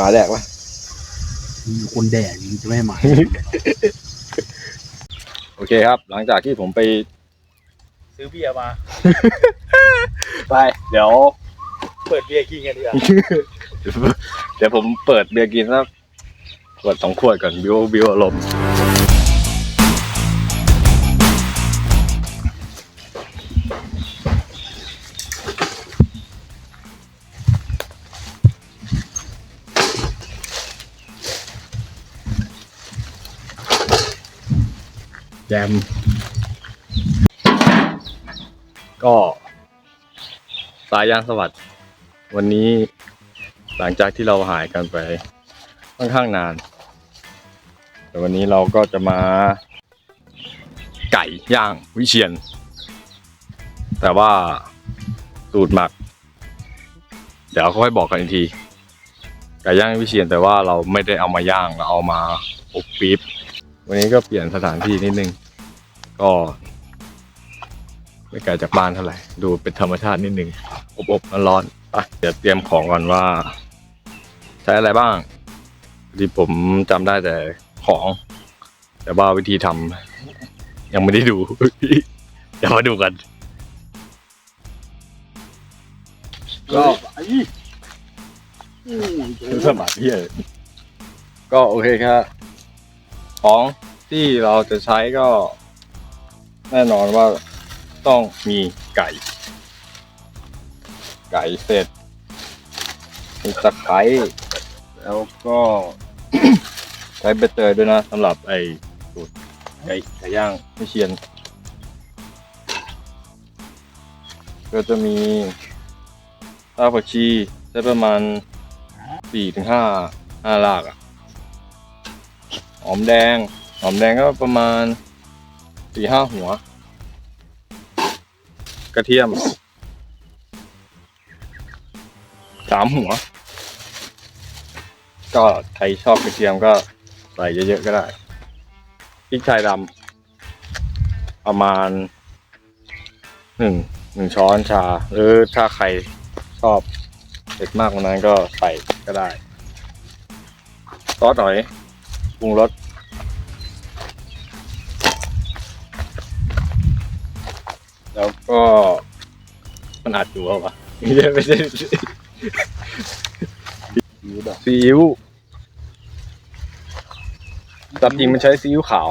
มาแรกวะมีคนแดกยังจะไม่ให้มาโอเคครับ หลังจากที่ผมไป ซื้อเบียร์มา ไปเดี๋ยว เปิดเบียร์กินกันดีกว่าเดี๋ยวผมเปิดเบียร์กินสักขวดสองขวดก่อนบิวบิวอารมณ์ จม ก็สายยางสวัสดิ์วันนี้หลังจากที่เราหายกันไปค่อนข้างนาน แต่วันนี้เราก็จะมา ไก่ย่างวิเชียน แต่ว่าสูตรหมัก เดี๋ยวค่อยบอกกันอีกทีไก่ย่างวิเชียนแต่ว่าเราไม่ได้เอามาย่างเราเอามาอบปี๊บวันนี้ก็เปลี่ยนสถานที่นิดนึง ก็ไม่ไกลจากบ้านเท่าไหร่ดูเป็นธรรมชาตินิดนึงอบๆร้อนๆไปเดี๋ยวเตรียมของก่อนว่า ใช้อะไรบ้างที่ผมจำได้แต่ของ แต่ว่าวิธีทำยังไม่ได้ดู เดี๋ยวมาดูกันก็สมัครเพียก็โอเคครับของที่เราจะใช้ก็ แน่นอนว่าต้องมีไก่ ไก่เสร็จมีตะไคร้แล้วก็ใช้ใบเตยด้วยนะสำหรับไอ้สูตรไก่ไก่ย่างไม่เชียน ก็จะมีรากผักชีใช้ประมาณสี่ถึงห้าห้าลากอะหอมแดง หอมแดงก็ประมาณ สี่ห้าหัว กระเทียมสามหัว ก็ใครชอบกระเทียมก็ใส่เยอะๆก็ได้พริกไทยดำประมาณหนึ่งหนึ่งช้อนชา หรือถ้าใครชอบเผ็ดมากกว่านั้นก็ใส่ก็ได้ซอสหน่อยปรุงรสแล้ว ก็มันอัดอยู่เปล่าวะไม่ใช่ไม่ใช่ซีอิ๊วตามจริงมันใช้ซีอิ๊วขาว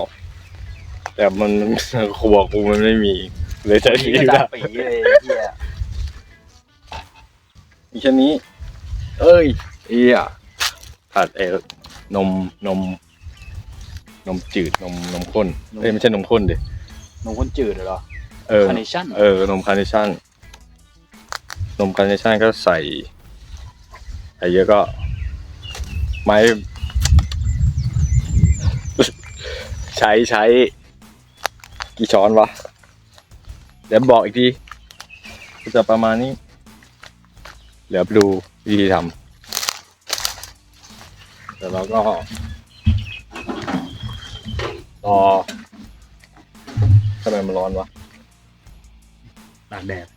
แต่มันครัวกูมันไม่มี เลยใช้ซีอิ๊วดาดำปีเลยเฮียมีแค่นี้ เอ้ยเอียผัดเอลนมนม นมจืดนมนมข้นเอ้ยไม่ใช่นมข้นดินมข้นจืดเหรอเออ คาร์เนชั่นเออ นมคาร์เนชั่น นมคาร์เนชั่นก็ใส่ใส่เยอะก็ ไม้ ใช้ใช้ กี่ช้อนวะ เดี๋ยวบอกอีกทีก็จะประมาณนี้ เดี๋ยวไปดูวิธีทำเดี๋ยวเราก็รอทำไมมันร้อนวะ ตากแดด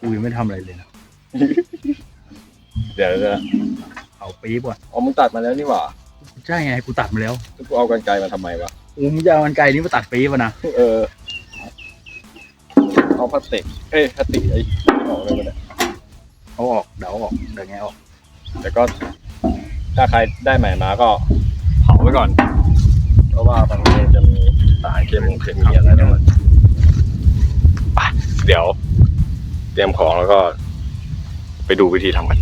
กูยังไม่ทำอะไรเลยนะเดี๋ยวจะเอาปี๊บก่อนอ๋อมึงตัดมาแล้วนี่หว่าใช่ไงกูตัดมาแล้วกูเอากันไกลมาทำไมวะกูมึงจะเอามันไกลนี้มาตัดปี๊บอะนะเออ เอาพลาสติก เอ้ยพลาสติกไอ้ออกเลยมันยเอาออกเดี๋ยวเอาออกเดี๋ยวไงออกแต่ก็ ถ้าใครได้ใหม่มาก็เผาไว้ก่อน เพราะว่ามันจะมีสารเคมีเคมีอะไรนั่นแหละไป เดี๋ยว เตรียมของแล้วก็ ไปดูวิธีทำกัน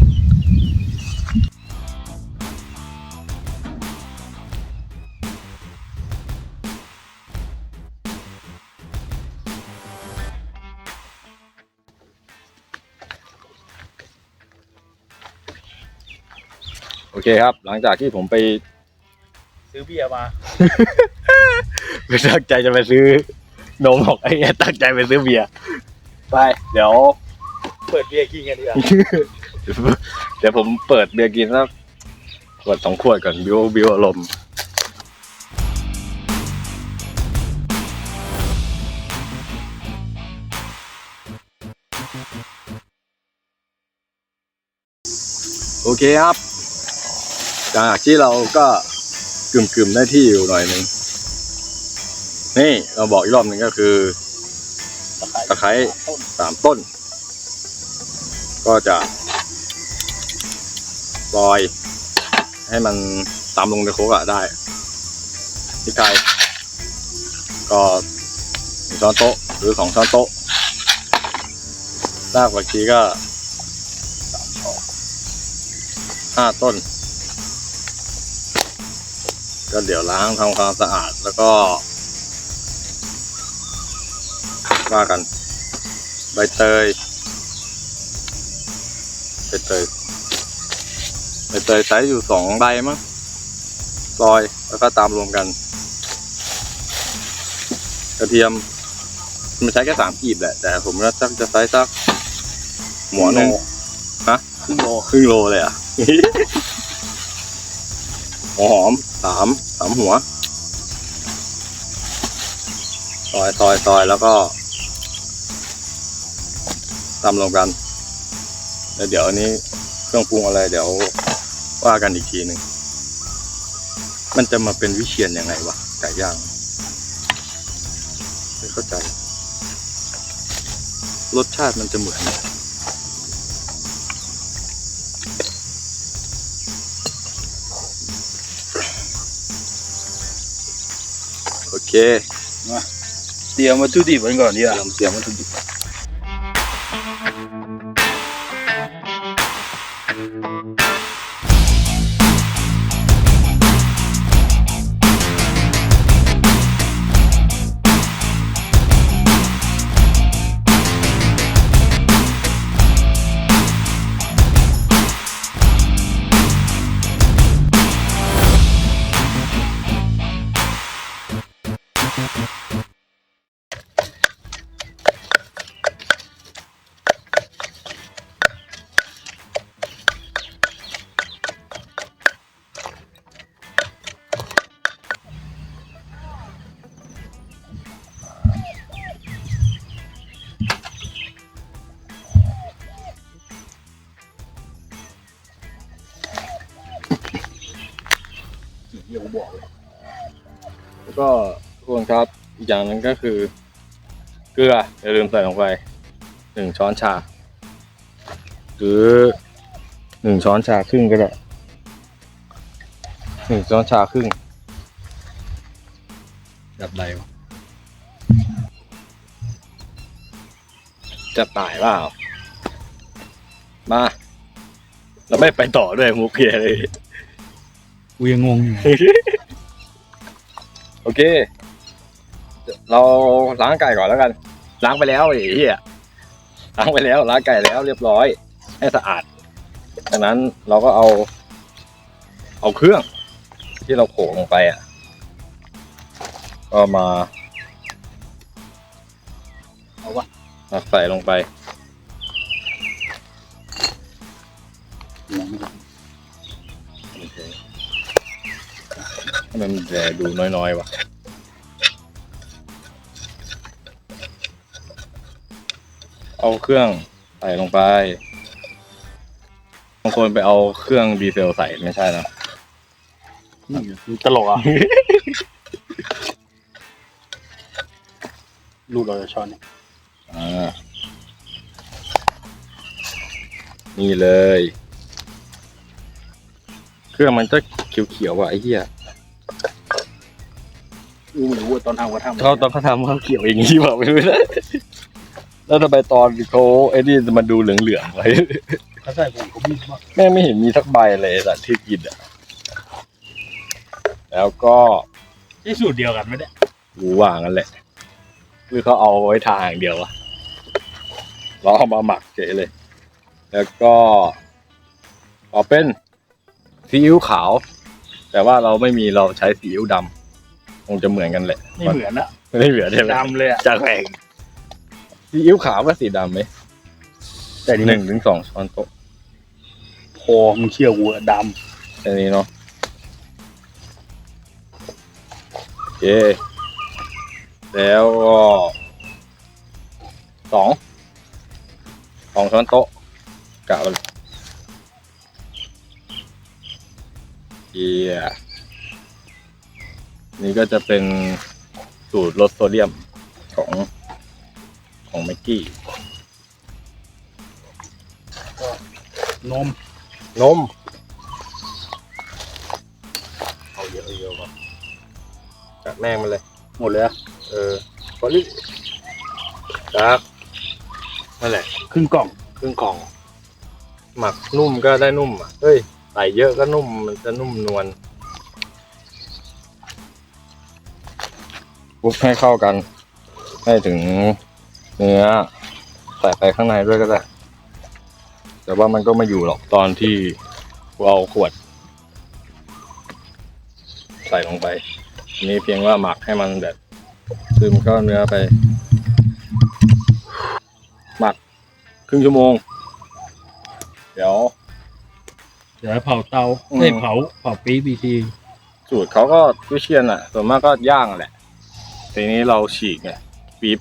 โอเคครับ หลังจากที่ผมไป ซื้อเบียร์มา ไม่ตั้งใจจะไปซื้อนมบอกไอ้เหี้ยตั้งใจไปซื้อเบียร์ ไปเดี๋ยว เปิดเบียร์กินกันดีกว่าเดี๋ยวผมเปิดเบียร์กินสักขวดสองขวดก่อนบิวบิวอารมณ์โอเคครับจากที่เราก็กึ่มๆได้ที่อยู่หน่อยหนึ่งนี่เราบอกอีกรอบหนึ่งก็คือตะไคร้ต้น สามต้น ก็จะซอย ให้มันตามลงในโคกอะได้พริกไทยก็หนึ่งช้อนโต๊ะหรือสองช้อนโต๊ะรากผักชีก็สามช้นห้าต้น ก็เดี๋ยวล้างทำความสะอาดแล้วก็ว่ากัน ใบเตยใบเตยใบเตยใช้อยู่สองใบมั้งซอยแล้วก็ตามรวมกัน กระเทียม มันใช้แค่สามกีบแหละ แต่ผมก็จะจะใช้สักหัวหนึ่งฮะครึ่งโลครึ่งโลเลยอะหัวหอมสามสามหัวซอยซอยซอยแล้วก็ ตำรวมกัน แล้วเดี๋ยวอันนี้เครื่องปรุงอะไร เดี๋ยวว่ากันอีกทีหนึ่ง มันจะมาเป็นวิเชียนยังไงวะไก่ย่างไม่เข้าใจ รสชาติมันจะเหมือนโอเคเตรียมวัตถุดิบไว้ก่อนดีกว่าเตรียมเตรียมวัตถุดิบ อีกอย่างหนึงก็คือ เกลืออย่าลืมใส่ลงไปหนึ่งช้อนชา หรือหนึ่งช้อนชาครึ่งก็ได้หนึ่งช้อนชาครึ่งแบบไรวะจะตายเปล่า มา เราไม่ไปต่อด้วยมุกเพียเลย กูยังงงอยู่ โอเค เราล้างไก่ก่อนแล้วกัน ล้างไปแล้วไอ้เหี้ยล้างไปแล้วล้างไก่แล้วเรียบร้อย ให้สะอาดจากนั้นเราก็เอา เอาเครื่อง ที่เราโขลกลงไปอะ ก็มาเอาวะมาใส่ลงไปให้มันแดดูน้อยๆว่ะ เอาเครื่องใส่ลงไปบางคนไปเอาเครื่องดีเซลใส่ไม่ใช่นะนี่มึงตลกอะ ลูกเราจะช้อนเนี่ยอ่านี่เลย เครื่องมันจะเขียวๆว่ะไอ้เหี้ยกูไม่รู้ว่าตอนทำเขาทำเขาตอนเขาทำเขาเขียวอย่างนี้เปล่าไม่รู้นะ แล้วทำไมตอนเขาไอ้นี่มันดูเหลืองๆไว้เขาใส่ผงเขาบีบมากแม่งไม่เห็นมีสักใบเลยแต่ที่กินอะ แล้วก็ที่สูตรเดียวกันไม่ได้หูว่างันแหละหรือเขาเอาไว้ทาอย่างเดียววะเราเอามาหมักเฉยเลย แล้วก็เอาเป็นซีอิ๊วขาว แต่ว่าเราไม่มีเราใช้ซีอิ๊วดำคงจะเหมือนกันแหละนี่เหมือนอะไม่ได้เหมือนใช่ไหมดำเลยอะจากแหล่ง ซีอิ๊วขาวก็สีดำไหมแต่นี่หนึ่งถึงสองช้อนโต๊ะพอมึงเชื่อกูอะดแค่นี้เนาะโอเคแล้วก็สองสองช้อนโต๊ะกะเอาเลยเกียร์นี่ก็จะเป็นสูตรลดโซเดียมของ ของแม็กกี้นมนมเอาเยอะๆเยอะมาจัดแม่งมาเลย หมดเลยอะเออพอลี่ครับนั่นแหละ ครึ่งกล่องครึ่งกล่อง หมักนุ่มก็ได้นุ่มอะเฮ้ยใส่เยอะก็นุ่มมันจะนุ่มนวลคลุกให้เข้ากัน ให้ถึง เนื้อใส่ไปข้างในด้วยก็ได้ แต่ว่ามันก็ไม่อยู่หรอกตอนที่กูเอาขวด ใส่ลงไปอันนี้เพียงว่าหมักให้มันแบบซึมเข้าเนื้อไป หมักครึ่งชั่วโมง เดี๋ยว เดี๋ยวให้เผาเตาอืมเอ้ยเผาเผาปี๊บอีกทีสูตรเขาก็วิเชียนอะ ส่วนมากก็ย่างแหละทีนี้เราฉีกไงปี๊บ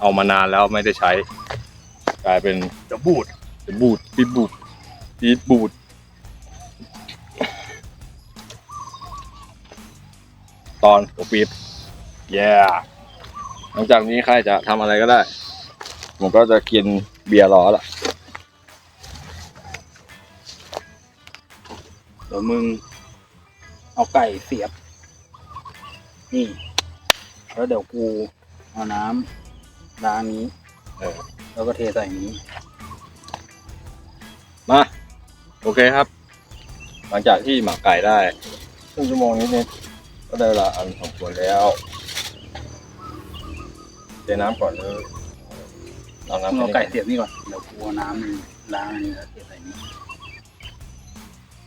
เอามานานแล้วไม่ได้ใช้ กลายเป็นจะบูดบูดปี๊บบูดปี๊บบูด ตอนหัวปี๊บแย่หลังจากนี้ใครจะทำอะไรก็ได้ ผมก็จะกินเบียร์รอละเดี๋ยวมึงเอาไก่เสียบ นี่ แล้วเดี๋ยวกูเอาน้ำ ล้างนี้ เออ แล้วก็เทใส่นี้ มา โอเคครับ หลังจากที่หมักไก่ได้ครึ่งชั่วโมงนิดๆก็ได้เวลาอันสมควรแล้วเทน้ำก่อนเลยเอาน้ำเอาแค่นี้ไก่เสียบนี่ก่อน เดี๋ยวกูเอาน้ำนี่ล้างอันนี้แล้วเทใส่นี้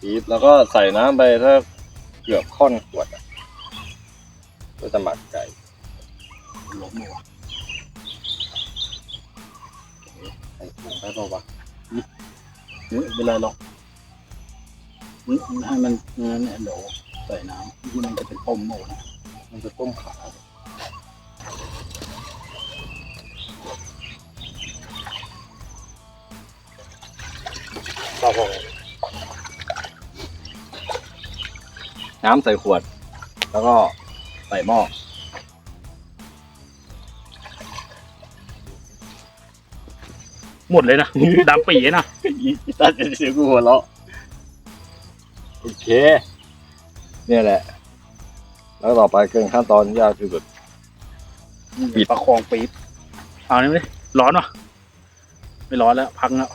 ปี๊บแล้วก็ใส่น้ำไปถ้าเกือบค่อนขวดอะก็จะหมักไก่ล้มเลย ส่ถุงได้ป่าวะเฮ้ยไม่เป็นไรหรอกมึงให้มันเนื้อเนี่ยเดี๋ยวใส่น้ำที่มันจะเป็นต้มหมดนะมันจะต้มขาครับผมน้ำใส่ขวด แล้วก็ใส่หม้อ หมดเลยนะ ดำปีนะอีตาจะเสียกูหัวเราะโอเค เนี่ยแหละ แล้วต่อไปเกินขั้นตอนยากที่สุดปิดประคองปี๊บเอานี่ไม่ร้อนวะไม่ร้อนแล้ว พังแล้ว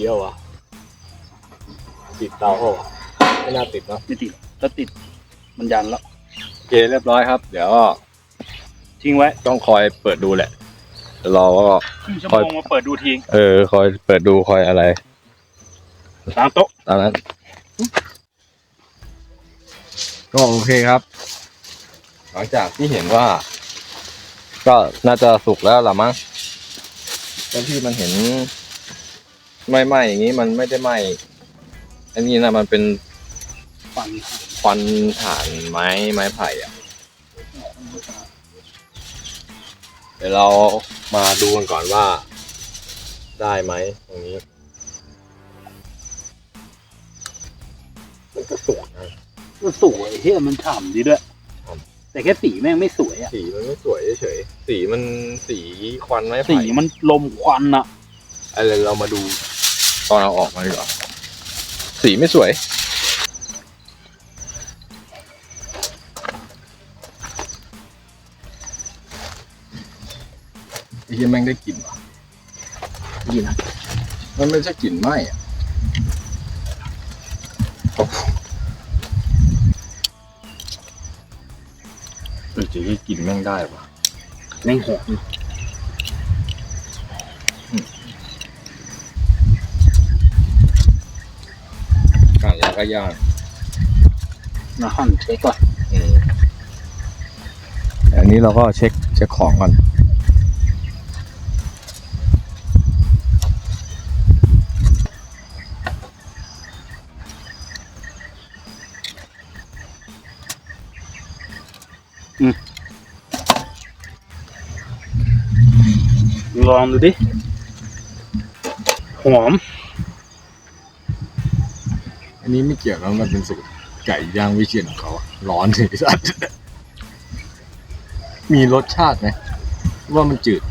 พอดีเอาวะติดเตาเอาวะไม่น่าติดเนาะไม่ติดถ้าติด มันยันแล้ว โอเคเรียบร้อยครับ เดี๋ยวทิ้งไว้ต้องคอยเปิดดูแหละเดี๋ยวเราก็ ครึ่งชั่วคอยโมงมาเปิดดูทิ้งเออ คอยเปิดดูคอยอะไรตามโต๊ะตามนั้น ก็โอเคครับ หลังจากที่เห็นว่า ก็น่าจะสุกแล้วล่ะมั้งตอนที่มันเห็น ไม่ไหม้อย่างนี้มันไม่ได้ไหม้อันนี้นะมันเป็นฟันควันถ่านไม้ไม้ไผ่อะเดี๋ยวเรามาดูกันก่อนว่า ได้ไหมตรงนี้ มันก็สุกนะมันสวยเฮ้ยมันฉ่ำดีด้วยครับแต่แค่สีแม่งไม่สวยอะ สีมันไม่สวยเฉยๆสีมันสีควันไม้สีไผ่มันลมควันอะอะไรเรามาดู ตอนเราออกมาดีกว่าสีไม่สวย ไอ้เหี้ยแม่งได้กลิ่นว่ะดีนะมันไม่ใช่กลิ่นไหม้อะเออจริงๆกลิ่นแม่งได้ว่ะ แม่งหอม ข้างแล้วก็ย่างมาหั่นเช็คก่อนอันนี้เราก็เช็คเช็คของก่อนลองดูดิ หอม นนี้ไม่เกี่ยวแล้วมันเป็นสูตรไก่ย่างวิเชียนของเขาอะร้อนถึงสัตว์มีรสชาติไหมว่ามันจืด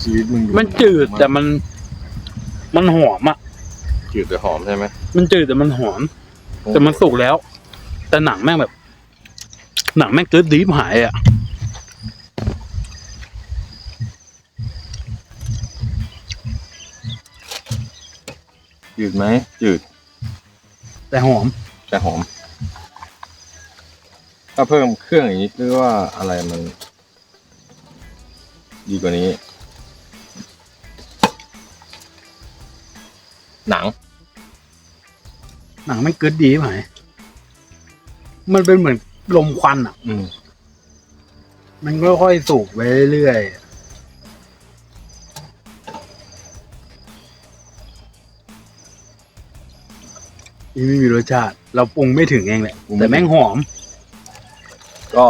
ชีวิตมึงมันจืดแต่มัน มันหอมอะ จืดแต่หอมใช่ไหมมันจืดแต่มันหอม แต่มันสุกแล้ว แต่หนังแม่งแบบ หนังแม่งเกิดดีบหายอะ จืดไหมจืด แต่หอม แต่หอม ถ้าเพิ่มเครื่องอย่างนี้คือว่าอะไรมัน ดีกว่านี้ หนัง หนังแม่งเกิดดีบหายมันเป็นเหมือนลมควันอะ อืม มันค่อยๆสุกไปเรื่อยๆ นี่ไม่มีรสชาติ เราปรุงไม่ถึงเองแหละแต่แม่งหอม ก็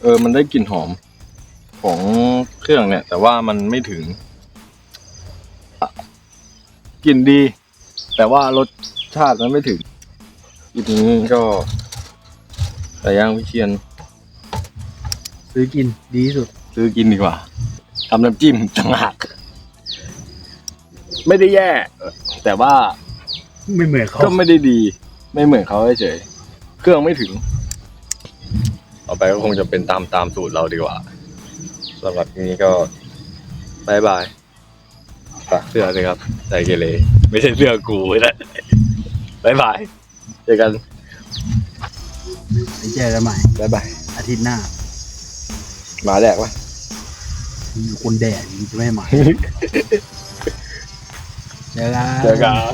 เออ มันได้กลิ่นหอม ของเครื่องเนี่ย แต่ว่ามันไม่ถึงอะกลิ่นดี แต่ว่ารสชาติมันไม่ถึงทีนี้ก็ไก่ย่างวิเชียน ซื้อกินดีที่สุด ซื้อกินดีกว่าทำน้ำจิ้มต่างหาก ไม่ได้แย่ แต่ว่าไม่เหมือนเขาก็ไม่ได้ดี ไม่เหมือนเขาเฉยๆเครื่องไม่ถึง ต่อไปก็คงจะเป็นตามตามสูตรเราดีกว่าสำหรับทีนี้ก็บายบายฝากเสื้อเลยครับใจเกเรไม่ใช่เสื้อกูนะบายบายเจอกันไปเจอกันใหม่ บายบายอาทิตย์หน้าหมาแดกปะมีคนแดดจะไม่มา เจอกันเจอกัน